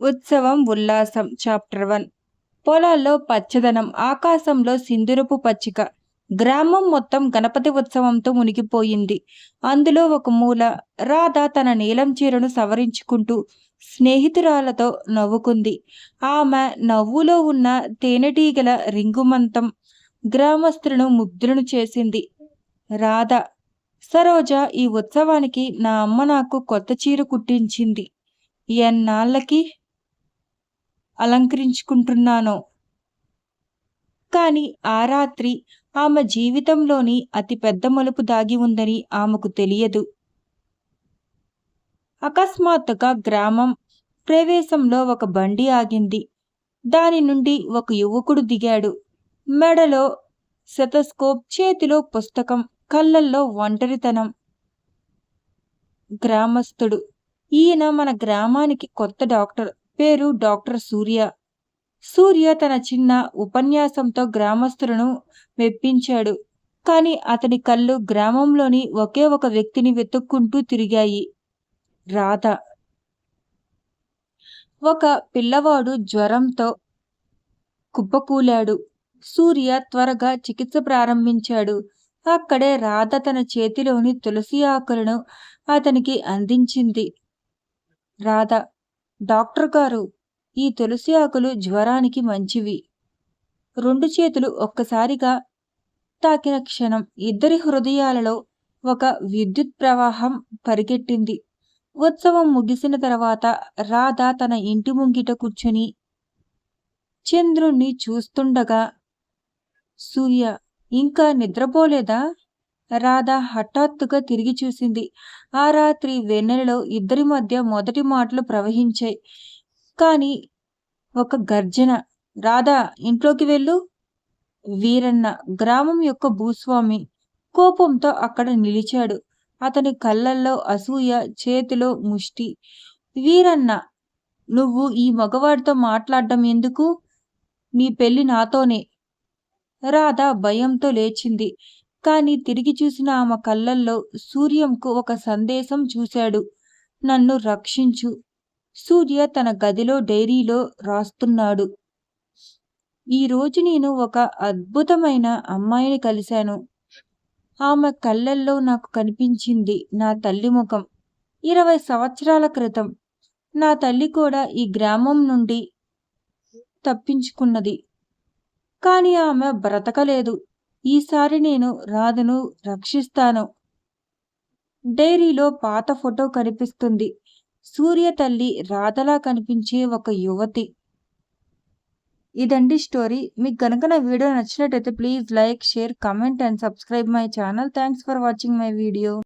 ఉత్సవం ఉల్లాసం. Chapter one పొలాల్లో పచ్చదనం ఆకాశంలో సింధురపు పచ్చిక. గ్రామం మొత్తం గణపతి ఉత్సవంతో మునిగిపోయింది. అందులో ఒక మూల రాధ తన నీలం చీరను సవరించుకుంటూ స్నేహితురాలతో నవ్వుకుంది. ఆమె నవ్వులో ఉన్న తేనెటీగల రింగుమంతం గ్రామస్తులను ముగ్ధులను చేసింది. రాధ సరోజ ఈ ఉత్సవానికి నా అమ్మ నాకు కొత్త చీర కుట్టించింది. ఎన్నాళ్ళకి అలంకరించుకుంటున్నానో. కానీ ఆ రాత్రి ఆమె జీవితంలోని అతి పెద్ద మలుపు దాగి ఉందని ఆమెకు తెలియదు. అకస్మాత్తుగా గ్రామం ప్రవేశంలో ఒక బండి ఆగింది. దాని నుండి ఒక యువకుడు దిగాడు. మెడలో శతస్కోప్ చేతిలో పుస్తకం కళ్ళల్లో ఒంటరితనం. గ్రామస్తుడు ఈయన మన గ్రామానికి కొత్త డాక్టర్. పేరు డాక్టర్ సూర్య. సూర్య తన చిన్న ఉపన్యాసంతో గ్రామస్తులను మెప్పించాడు. కానీ అతని కళ్ళు గ్రామంలోని ఒకే ఒక వ్యక్తిని వెతుక్కుంటూ తిరిగాయి. రాధ. ఒక పిల్లవాడు జ్వరంతో కుప్పకూలాడు. సూర్య త్వరగా చికిత్స ప్రారంభించాడు. అక్కడే రాధ తన చేతిలోని తులసి ఆకులను అతనికి అందించింది. రాధ. డాక్టర్ గారు ఈ తులసి ఆకులు జ్వరానికి మంచివి. రెండు చేతులు ఒక్కసారిగా తాకిన క్షణం ఇద్దరి హృదయాలలో ఒక విద్యుత్ ప్రవాహం పరిగెట్టింది. ఉత్సవం ముగిసిన తర్వాత రాధ తన ఇంటి ముంగిట కూర్చుని చంద్రుణ్ణి చూస్తుండగా సూర్య ఇంకా నిద్రపోలేదా? రాధ హఠాత్తుగా తిరిగి చూసింది. ఆ రాత్రి వెన్నెలలో ఇద్దరి మధ్య మొదటి మాటలు ప్రవహించాయి. కానీ ఒక గర్జన. రాధా ఇంట్లోకి వెళ్ళు. వీరన్న గ్రామం యొక్క భూస్వామి. కోపంతో అక్కడ నిలిచాడు. అతని కళ్ళల్లో అసూయ చేతిలో ముష్టి. వీరన్న నువ్వు ఈ మగవాడితో మాట్లాడడం ఎందుకు? మీ పెళ్ళి నాతోనే. రాధ భయంతో లేచింది. కానీ తిరిగి చూసిన ఆమె కళ్ళల్లో సూర్యంకు ఒక సందేశం చూశాడు. నన్ను రక్షించు. సూర్య తన గదిలో డైరీలో రాస్తున్నాడు. ఈరోజు నేను ఒక అద్భుతమైన అమ్మాయిని కలిశాను. ఆమె కళ్ళల్లో నాకు కనిపించింది నా తల్లి ముఖం. ఇరవై సంవత్సరాల క్రితం నా తల్లి కూడా ఈ గ్రామం నుండి తప్పించుకున్నది. కానీ ఆమె బ్రతకలేదు. ఈసారి నేను రాధను రక్షిస్తాను. డైరీలో పాత ఫోటో కనిపిస్తుంది. సూర్య తల్లి రాధలా కనిపించే ఒక యువతి. ఇదండి స్టోరీ. మీకు కనుక నా వీడియో నచ్చినట్టయితే please like share comment and subscribe my channel. Thanks for watching my video.